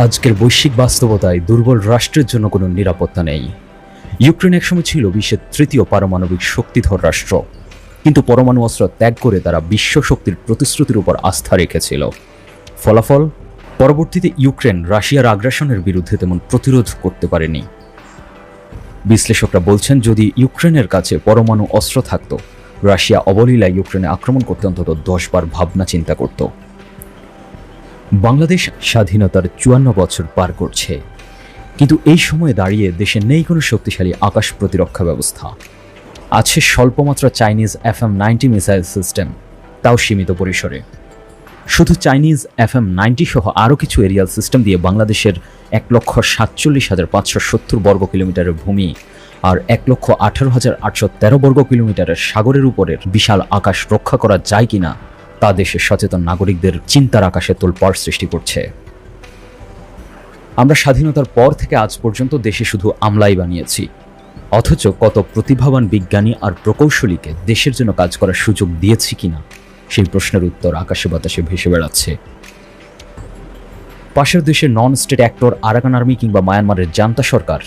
আজকের বৈশ্বিক বাস্তবতায় দুর্বল রাষ্ট্রের জন্য কোনো নিরাপত্তা নেই। ইউক্রেন একসময় ছিল বিশ্বের তৃতীয় পারমাণবিক শক্তিধর রাষ্ট্র। কিন্তু পরমাণু অস্ত্র ত্যাগ করে তারা বিশ্ব শক্তির প্রতিশ্রুতির উপর আস্থা রেখেছিল। ফলাফল? পরবর্তীতে ইউক্রেন রাশিয়ার আগ্রাসনের বিরুদ্ধে তেমন প্রতিরোধ করতে পারেনি। বিশ্লেষকরা বলছেন, যদি ইউক্রেনের কাছে পরমাণু অস্ত্র থাকত, রাশিয়া অবলীলায় ইউক্রেনে আক্রমণ করতে অন্তত দশবার ভাবনা চিন্তা করত। বাংলাদেশ স্বাধীনতার চুয়ান্ন বছর পার করছে। কিন্তু এই সময়ে দাঁড়িয়ে দেশে নেই কোনো শক্তিশালী আকাশ প্রতিরক্ষা ব্যবস্থা। আছে স্বল্পমাত্রা Chinese F M ninety missile system, তাও সীমিত পরিসরে। শুধু চাইনিজ এফ এম নাইনটি সহ আরও কিছু এরিয়াল সিস্টেম দিয়ে বাংলাদেশের এক লক্ষ সাতচল্লিশ হাজার পাঁচশো সত্তর বর্গ কিলোমিটারের ভূমি আর এক লক্ষ আঠারো হাজার আটশো তেরো বর্গ কিলোমিটারের সাগরের উপরের বিশাল আকাশ রক্ষা করা যায় কিনা তা দেশের সচেতন নাগরিকদের চিন্তার আকাশে তোলপাড় সৃষ্টি করছে। আমরা স্বাধীনতার পর থেকে আজ পর্যন্ত দেশে শুধু আমলাই বানিয়েছি। অথচ কত প্রতিভাবান বিজ্ঞানী আর প্রকৌশলীকে দেশের জন্য কাজ করার সুযোগ দিয়েছি কিনা, সেই প্রশ্নের উত্তর আকাশে বাতাসে ভেসে বেড়াচ্ছে। পাশের দেশের non state actor Arakan army কিংবা মায়ানমারের জান্তা সরকার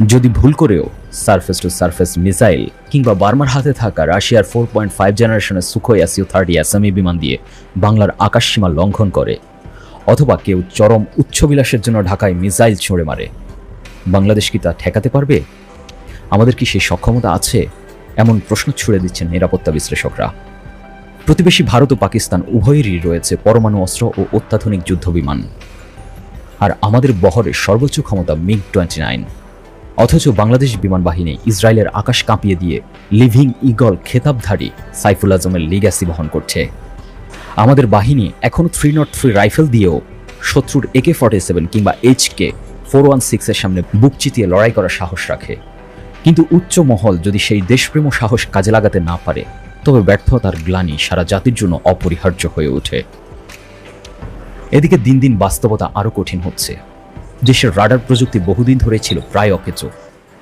যদি ভুল করেও সারফেস টু সারফেস মিসাইল কিংবা বার্মার হাতে থাকা রাশিয়ার ফোর পয়েন্ট ফাইভ জেনারেশনের সুখোই এসইউ থার্টি অ্যাসামি বিমান দিয়ে বাংলার আকাশসীমা লঙ্ঘন করে, অথবা কেউ চরম উচ্চবিলাসের জন্য ঢাকায় মিসাইল ছুঁড়ে মারে, বাংলাদেশ কি তা ঠেকাতে পারবে? আমাদের কি সেই সক্ষমতা আছে? এমন প্রশ্ন ছুড়ে দিচ্ছেন নিরাপত্তা বিশ্লেষকরা। প্রতিবেশী ভারত ও পাকিস্তান উভয়েরই রয়েছে পরমাণু অস্ত্র ও অত্যাধুনিক যুদ্ধবিমান আর আমাদের বহরের সর্বোচ্চ ক্ষমতা মিগ টোয়েন্টি নাইন অথচ বাংলাদেশ বিমান বাহিনী ইসরায়েলের আকাশ কাঁপিয়ে দিয়ে লিভিং ইগল খেতাবধারী সাইফুল আজমের লিগ্যাসি বহন করছে। আমাদের বাহিনী এখনও থ্রি নট থ্রি রাইফেল দিয়েও শত্রুর একে ফর্টি সেভেন কিংবা এইচকে ফোর ওয়ান সিক্সের সামনে বুক চিতিয়ে লড়াই করার সাহস রাখে। কিন্তু উচ্চ মহল যদি সেই দেশপ্রেম সাহস কাজে লাগাতে না পারে, তবে ব্যর্থতার গ্লানি সারা জাতির জন্য অপরিহার্য হয়ে ওঠে। এদিকে দিন দিন বাস্তবতা আরও কঠিন হচ্ছে। দেশের রাডার প্রযুক্তি বহুদিন ধরে ছিল প্রায় অকেচো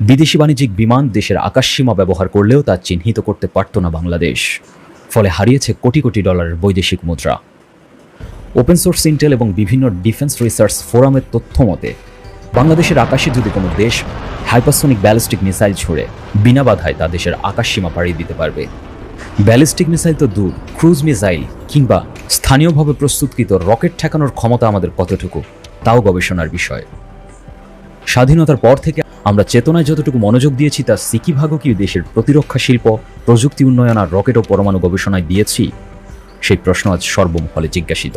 বিদেশি বাণিজ্যিক বিমান দেশের আকাশসীমা ব্যবহার করলেও তা চিহ্নিত করতে পারত না বাংলাদেশ। ফলে হারিয়েছে কোটি কোটি ডলারের বৈদেশিক মুদ্রা। ওপেন সোর্স ইন্টেল এবং বিভিন্ন ডিফেন্স রিসার্চ ফোরামের তথ্য মতে, বাংলাদেশের আকাশে যদি কোনো দেশ হাইপাসোনিক ব্যালিস্টিক মিসাইল ছুড়ে বিনা বাধায় তা দেশের আকাশসীমা পাড়িয়ে দিতে পারবে। ব্যালিস্টিক মিসাইল তো দূর ক্রুজ মিসাইল কিংবা স্থানীয়ভাবে প্রস্তুতকৃত রকেট ঠেকানোর ক্ষমতা আমাদের কতটুকু? তাও গবেষণার বিষয়। স্বাধীনতার পর থেকে আমরা চেতনায় যতটুকু মনোযোগ দিয়েছি, তা সিকিভাগও কি দেশের প্রতিরক্ষা শিল্প, প্রযুক্তি উন্নয়ন আর রকেট ও পরমাণু গবেষণায় দিয়েছি। সেই প্রশ্ন আজ সর্বমহলে জিজ্ঞাসিত।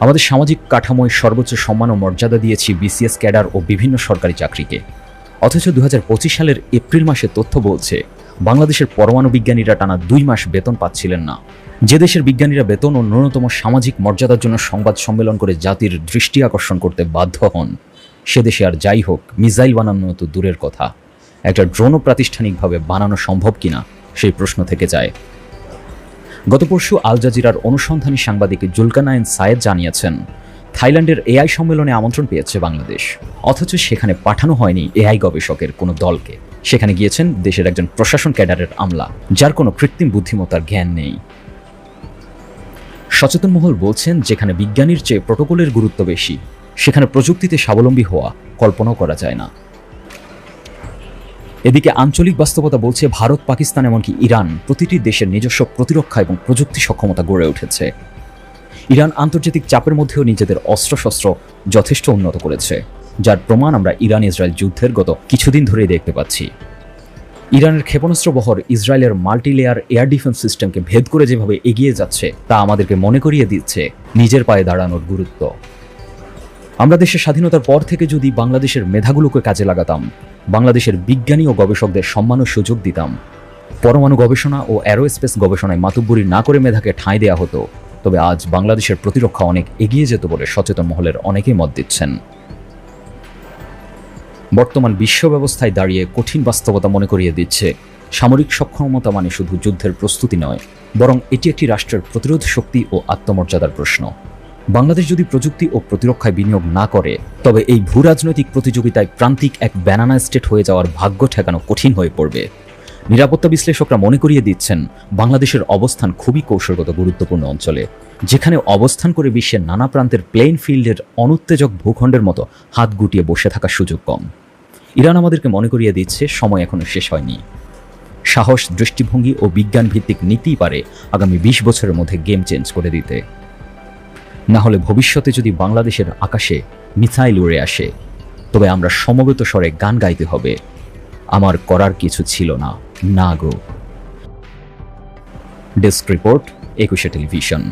আমাদের সামাজিক কাঠামোয় সর্বোচ্চ সম্মান ও মর্যাদা দিয়েছি বিসিএস ক্যাডার ও বিভিন্ন সরকারি চাকরিকে। অথচ দুহাজার পঁচিশ সালের এপ্রিল মাসে তথ্য বলছে, বাংলাদেশের পরমাণু বিজ্ঞানীরা টানা দুই মাস বেতন পাচ্ছিলেন না। যে দেশের বিজ্ঞানীরা বেতন ও ন্যূনতম সামাজিক মর্যাদার জন্য সংবাদ সম্মেলন করে জাতির দৃষ্টি আকর্ষণ করতে বাধ্য হন, সে দেশে আর যাই হোক, মিসাইল বানানো তো দূরের কথা। একটা ড্রোনও প্রাতিষ্ঠানিকভাবে বানানো সম্ভব কিনা, সেই প্রশ্ন থেকে যায়। গত পরশু আল জাজিরার অনুসন্ধানী সাংবাদিক জুলকানায়ন সায়েদ জানিয়েছেন থাইল্যান্ডের এআই সম্মেলনে আমন্ত্রণ পেয়েছে বাংলাদেশ। অথচ সেখানে পাঠানো হয়নি এআই গবেষকের কোনো দলকে। সেখানে গিয়েছেন দেশের একজন প্রশাসন ক্যাডারের আমলা, যার কোনো কৃত্রিম বুদ্ধিমত্তার জ্ঞান নেই। সচেতন মহল বলছেন, যেখানে বিজ্ঞানীর চেয়ে প্রোটোকলের গুরুত্ব বেশি, সেখানে প্রযুক্তিতে স্বাবলম্বী হওয়া কল্পনাও করা যায় না। এদিকে আঞ্চলিক বাস্তবতা বলছে, ভারত, পাকিস্তান, এমনকি ইরান প্রতিটি দেশের নিজস্ব প্রতিরক্ষা এবং প্রযুক্তি সক্ষমতা গড়ে উঠেছে। ইরান আন্তর্জাতিক চাপের মধ্যেও নিজেদের অস্ত্রশস্ত্র যথেষ্ট উন্নত করেছে, যার প্রমাণ আমরা ইরান ইসরায়েল যুদ্ধের গত কিছুদিন ধরেই দেখতে পাচ্ছি। ইরানের ক্ষেপণাস্ত্র বহর ইসরায়েলের মাল্টিলেয়ার এয়ার ডিফেন্স সিস্টেমকে ভেদ করে যেভাবে এগিয়ে যাচ্ছে, তা আমাদেরকে মনে করিয়ে দিচ্ছে নিজের পায়ে দাঁড়ানোর গুরুত্ব। আমরা দেশের স্বাধীনতার পর থেকে যদি বাংলাদেশের মেধাগুলোকে কাজে লাগাতাম, বাংলাদেশের বিজ্ঞানী ও গবেষকদের সম্মান ও সুযোগ দিতাম। পরমাণু গবেষণা ও অ্যারোস্পেস গবেষণায় মাতুব্বরি না করে মেধাকে ঠাঁই দেওয়া হতো। তবে আজ বাংলাদেশের প্রতিরক্ষা অনেক এগিয়ে যেত বলে সচেতন মহলের অনেকেই মত দিচ্ছেন। বর্তমান বিশ্ব ব্যবস্থায় দাঁড়িয়ে কঠিন বাস্তবতা মনে করিয়ে দিচ্ছে। সামরিক সক্ষমতা মানে শুধু যুদ্ধের প্রস্তুতি নয়, বরং এটি একটি রাষ্ট্রের প্রতিরোধ শক্তি ও আত্মমর্যাদার প্রশ্ন। বাংলাদেশ যদি প্রযুক্তি ও প্রতিরক্ষায় বিনিয়োগ না করে, তবে এই ভূরাজনৈতিক প্রতিযোগিতায় প্রান্তিক এক ব্যানানা স্টেট হয়ে যাওয়ার ভাগ্য ঠেকানো কঠিন হয়ে পড়বে। নিরাপত্তা বিশ্লেষকরা মনে করিয়ে দিচ্ছেন, বাংলাদেশের অবস্থান খুবই কৌশলগত গুরুত্বপূর্ণ অঞ্চলে, যেখানে অবস্থান করে বিশ্বের নানা প্রান্তের প্লেন ফিল্ডের অনুত্তেজক ভূখণ্ডের মতো হাত গুটিয়ে বসে থাকার সুযোগ কম। ইরান আমাদেরকে মনে করিয়ে দিচ্ছে, সময় এখনও শেষ হয়নি। সাহস, দৃষ্টিভঙ্গি ও বিজ্ঞান ভিত্তিক নীতিই পারে আগামী বিশ বছরের মধ্যে গেম চেঞ্জ করে দিতে। না হলে ভবিষ্যতে যদি বাংলাদেশের আকাশে মিসাইল উড়ে আসে, তবে আমরা সমবেত স্বরে গান গাইতে হবে। আমার করার কিছু ছিল না। না গো। Desk report Ekushey television